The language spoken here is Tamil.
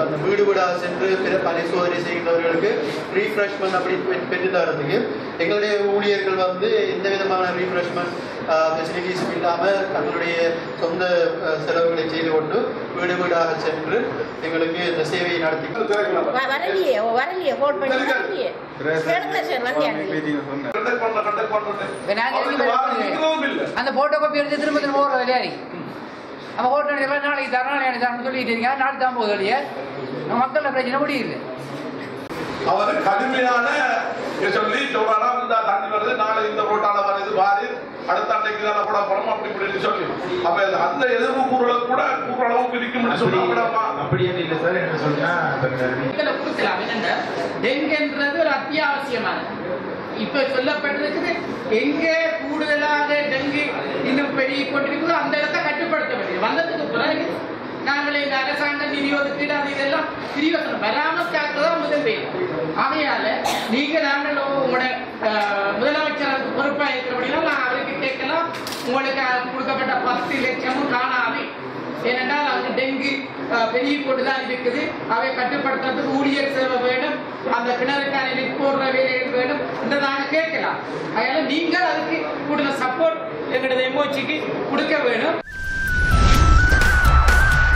அந்த வீடு வீடாக சென்று பிற பரிசோதனை செய்கின்றவர்களுக்கு ரீஃப்ரெஷ்மெண்ட் அப்படின்னு பெற்று தரதுக்கு எங்களுடைய ஊழியர்கள் வந்து எந்த விதமான ரீஃப்ரெஷ்மெண்ட் ஃபெசிலிட்டிஸும் இல்லாமல் தங்களுடைய சொந்த செலவுகளை செய்து கொண்டு வீடு வீடாக சென்று எங்களுக்கு இந்த சேவையை நடத்தி அந்த போட்டோ காப்பி எடுத்து திரும்ப திரும்ப நம்ம ஓட்டோ நாளைக்கு தரோம் நாளைக்கு தரோம்னு சொல்லிட்டு இருக்கீங்க. நாளைக்கு தான் போகுது இல்லையா நம்ம மக்கள் பிரச்சனை முடியல அவர் கடுமையான சொல்லி சொல்றாரா? இந்த தண்ணி வருது நாளை இந்த ரோட்டால வருது வாரி. அடுத்த அன்னைக்கு தானே கூட போறோம் அப்படி இப்படின்னு சொல்லி. அப்ப அந்த எதிர்ப்பு கூறலை கூட கூற அளவுக்கு இருக்கும்னு சொன்னா அப்படியே இல்லை சார் என்ன சொன்னா இதுல கொடுக்கலாம் என்னன்னா டெங்குன்றது ஒரு அத்தியாவசியமானது. இப்ப சொல்லப்பட்டிருக்குது எங்க கூடுதலாக டெங்கு இன்னும் பெருகி கொண்டிருக்குதோ அந்த இடத்தை வந்ததுக்கு பிறகு நாங்களே இந்த அரசாங்க நிதி ஒதுக்கீடு அது இதெல்லாம் பிரிவசனம் வராமல் காக்கதான் முதல் வேலை. ஆகையால நீங்க நாங்கள் உங்களோட அஹ், முதலமைச்சர் பொறுப்பா இருக்கிறபடினா நான் அவருக்கு கேட்கலாம். உங்களுக்கு கொடுக்கப்பட்ட பத்து லட்சமும் காணாமே. ஏனென்றால் அங்கு டெங்கு பெரிய பெருகி கொண்டுதான் இருக்குது. அவை கட்டுப்படுத்துறதுக்கு ஊழியர் செலவு வேணும் அந்த கிணறுக்கான நெட் போடுற வேலைகள் வேணும் என்று நாங்கள் கேட்கலாம். அதனால நீங்கள் அதுக்கு கூடுதல் சப்போர்ட் எங்களுடைய எம்ஓச்சிக்கு கொடுக்க வேண்டும்